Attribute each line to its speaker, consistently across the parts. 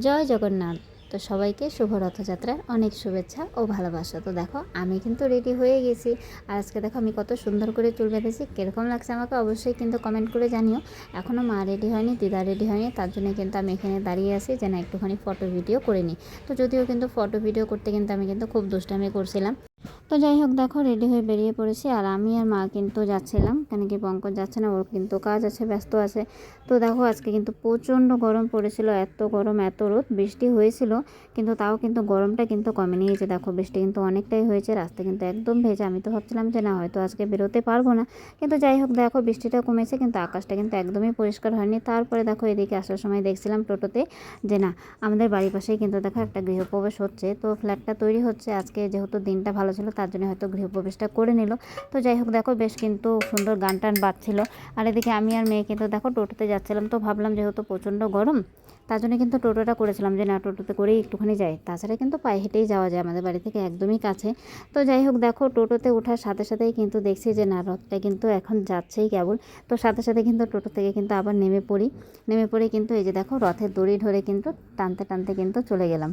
Speaker 1: জয় জগন্নাথ। তো সবাইকে শুভ রথযাত্রার অনেক শুভেচ্ছা ও ভালোবাসা। তো দেখো, আমি কিন্তু রেডি হয়ে গেছি। আর আজকে দেখো, আমি কত সুন্দর করে চুল বেঁধেছি। কীরকম লাগছে আমাকে অবশ্যই কিন্তু কমেন্ট করে জানিও। এখনও মা রেডি হয়নি, দিদা রেডি হয়নি, তার জন্য কিন্তু আমি এখানে দাঁড়িয়ে আছি যে না, একটুখানি ফটো ভিডিও করে নিই। তো যদিও কিন্তু ফটো ভিডিও করতে কিন্তু আমি কিন্তু খুব দুষ্টামি করছিলাম। তো যাই হোক, দেখো রেডি হয়ে বেরিয়ে পড়েছি। আর আমি আর মা কিন্তু যাচ্ছিলাম, কেন কি পঙ্কজ যাচ্ছে না, ওর কিন্তু কাজ আছে, ব্যস্ত আছে। তো দেখো, আজকে কিন্তু প্রচণ্ড গরম পড়েছিল, এত গরম, এত রোদ, বৃষ্টি হয়েছিল, কিন্তু তাও কিন্তু গরমটা কিন্তু কমে নিয়েছে দেখো, বৃষ্টি কিন্তু অনেকটাই হয়েছে, রাস্তা কিন্তু একদম ভেজা। আমি তো ভাবছিলাম যে না, হয়তো আজকে বেরোতে পারব না। কিন্তু যাই হোক, দেখো, বৃষ্টিটা কমেছে, কিন্তু আকাশটা কিন্তু একদমই পরিষ্কার হয়নি। তারপরে দেখো, এদিকে আসার সময় দেখছিলাম টোটোতে যে না, আমাদের বাড়ির পাশেই কিন্তু দেখো একটা গৃহপ্রবেশ হচ্ছে। তো ফ্ল্যাটটা তৈরি হচ্ছে, আজকে যেহেতু দিনটা ভালো ছিল তার জন্য হয়তো গৃহপ্রবেশটা করে নিল। তো যাই হোক, দেখো বেশ কিন্তু সুন্দর গান টান বাজছিল। আর এদিকে আমি আর মেয়ে কিন্তু দেখো টোটোতে যাচ্ছিলাম। তো ভাবলাম যেহেতু প্রচণ্ড গরম, তার জন্য কিন্তু টোটোটা করেছিলাম যে না, টোটোতে করেই একটুখানি যাই। তাছাড়া কিন্তু পায়ে হেঁটেই যাওয়া যায়, আমাদের বাড়ি থেকে একদমই কাছে। তো যাই হোক, দেখো টোটোতে ওঠার সাথে সাথেই কিন্তু দেখছি যে না, রথটা কিন্তু এখন যাচ্ছেই কেবল। তো সাথে সাথে কিন্তু টোটো থেকে কিন্তু আবার নেমে পড়ি। নেমে পড়ে কিন্তু এই যে দেখো রথের দড়ি ধরে কিন্তু টানতে টানতে কিন্তু চলে গেলাম।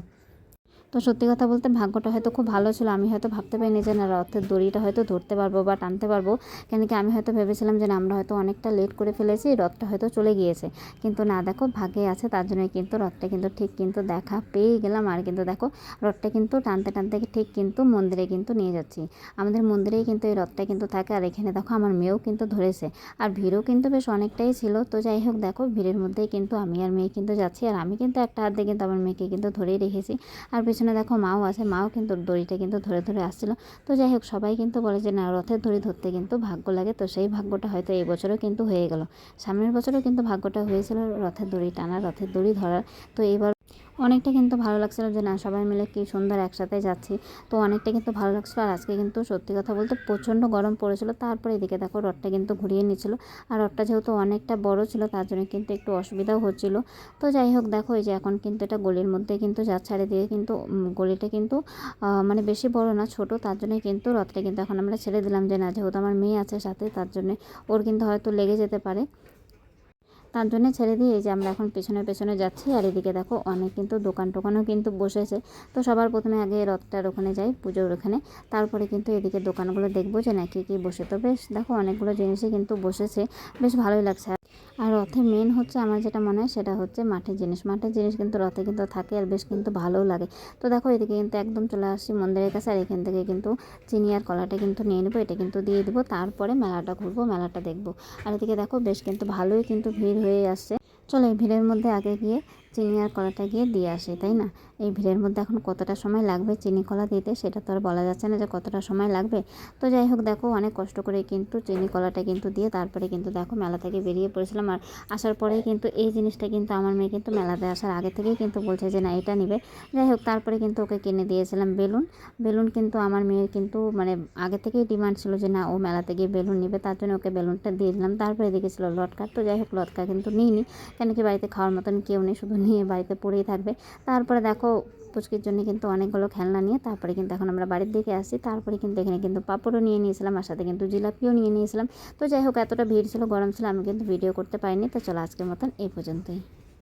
Speaker 1: তো সত্যি কথা বলতে ভাগ্যটা হয়তো খুব ভালো ছিল। আমি হয়তো ভাবতে পারিনি যে না রথের দড়িটা হয়তো ধরতে পারব বা টানতে পারব। কেন কি আমি হয়তো ভেবেছিলাম যে না, আমরা হয়তো অনেকটা লেট করে ফেলেছি, রথটা হয়তো চলে গিয়েছে। কিন্তু না, দেখো ভাগে আছে, তার জন্য কিন্তু রথটা কিন্তু ঠিক কিন্তু দেখা পেয়ে গেলাম। আর কিন্তু দেখো, রথটা কিন্তু টানতে টানতে ঠিক কিন্তু মন্দিরে কিন্তু নিয়ে যাচ্ছি। আমাদের মন্দিরেই কিন্তু এই রথটা কিন্তু থাকে। আর এখানে দেখো, আমার মেয়েও কিন্তু ধরেছে। আর ভিড়ও কিন্তু বেশ অনেকটাই ছিল। তো যাই হোক, দেখো, ভিড়ের মধ্যেই কিন্তু আমি আর মেয়ে কিন্তু যাচ্ছি। আর আমি কিন্তু একটা হাত দিয়ে কিন্তু আমার মেয়েকে কিন্তু ধরেই রেখেছি। আর পিছনে দেখো মাও আছে, মাও কিন্তু দড়িটা কিন্তু ধরে ধরে আসছিল। তো যাই হোক, সবাই কিন্তু বলে যে, না, রথের দড়ি ধরতে কিন্তু ভাগ্য লাগে। তো সেই ভাগ্যটা হয়তো এই বছরও কিন্তু হয়ে গেল। সামনের বছরও কিন্তু ভাগ্যটা হয়েছিল রথের দড়ি টানা রথের দড়ি ধরার। তো এবার অনেকটা কিন্তু ভালো লাগছিল যে, না, সবাই মিলে কি সুন্দর একসাথে যাচ্ছি। তো অনেকটা কিন্তু ভালো লাগছিল। আর আজকে কিন্তু সত্যি কথা বলতে প্রচণ্ড গরম পড়েছিল। তারপরে এদিকে দেখো রথটা কিন্তু ঘুরিয়ে নিচ্ছিল। আর রথটা যেহেতু অনেকটা বড় ছিল, তার জন্য কিন্তু একটু অসুবিধাও হচ্ছিল। তো যাই হোক, দেখো এই যে এখন কিন্তু এটা গলির মধ্যে কিন্তু যাচ্ছে। আর এদিকে কিন্তু গলিটা কিন্তু মানে বেশি বড় না, ছোট। তার জন্য কিন্তু রথটা কিন্তু এখন আমরা ছেড়ে দিলাম যে, না, যেহেতু আমার মেয়ে আছে সাথে, তার জন্য ওর কিন্তু হয়তো লেগে যেতে পারে। তার জন্য ছেড়ে দিয়ে এই যে আমরা এখন পেছনে পেছনে যাচ্ছি, আর এদিকে দেখো অনেক কিন্তু দোকান টোকানও কিন্তু বসেছে। তো সবার প্রথমে আগে রথটার ওখানে যাই, পুজোর ওখানে। তারপরে কিন্তু এদিকে দোকানগুলো দেখব যে না কী কী বসে। তো বেশ দেখো অনেকগুলো জিনিসই কিন্তু বসেছে, বেশ ভালোই লাগছে। আর রথে মেন হচ্ছে আমার যেটা মনে হয় সেটা হচ্ছে মাঠের জিনিস। মাঠের জিনিস কিন্তু রথে কিন্তু থাকে আর বেশ কিন্তু ভালোও লাগে। তো দেখো এদিকে কিন্তু একদম চলে আসছি মন্দিরের কাছে আর এখান থেকে কিন্তু চিনি আর কলাটা কিন্তু নিয়ে নেব, এটা কিন্তু দিয়ে দেবো। তারপরে মেলাটা ঘুরবো, মেলাটা দেখব। আর এদিকে দেখো বেশ কিন্তু ভালোই কিন্তু ভিড় হয়ে আসছে। চলো এই ভিড়ের মধ্যে আগে গিয়ে চিনি আর কলাটা গিয়ে দিয়ে আসি, তাই না? এই ভিড়ের মধ্যে এখন কতটা সময় লাগবে চিনি কলা দিতে সেটা তো আর বলা যাচ্ছে না যে কতটা সময় লাগবে। তো যাই হোক, দেখো অনেক কষ্ট করে কিন্তু চিনি কলাটা কিন্তু দিয়ে তারপরে কিন্তু দেখো মেলা থেকে বেরিয়ে পড়েছিলাম। আর আসার পরেই কিন্তু এই জিনিসটা কিন্তু আমার মেয়ে কিন্তু মেলাতে আসার আগে থেকেই কিন্তু বলছে যে না, এটা নিবে। যাই হোক, তারপরে কিন্তু ওকে কিনে দিয়েছিলাম বেলুন। বেলুন কিন্তু আমার মেয়ের কিন্তু মানে আগে থেকেই ডিমান্ড ছিল যে না, ও মেলাতে গিয়ে বেলুন নিবে, তার জন্য ওকে বেলুনটা দিয়ে দিলাম। তারপরে দেখেছিল লটকা। তো যাই হোক, লটকা কিন্তু নিইনি, কেন কি বাড়িতে খাওয়ার মতন কেউ নেই, শুধু নিয়ে বাড়িতে পড়েই থাকবে। তারপরে দেখো, পুচকির জন্য কিন্তু অনেকগুলো খেলনা নিয়ে তারপরে কিন্তু এখন আমরা বাড়ির দিকে আসি তারপরে কিন্তু এখানে কিন্তু পাপড়ও নিয়ে নিয়েছিলাম, আর সাথে কিন্তু জিলাপিও নিয়ে নিয়েছিলাম। তো যাই হোক, এতটা ভিড় ছিল, গরম ছিল, আমি কিন্তু ভিডিও করতে পারিনি। তো চলো আজকের মতন এই পর্যন্তই।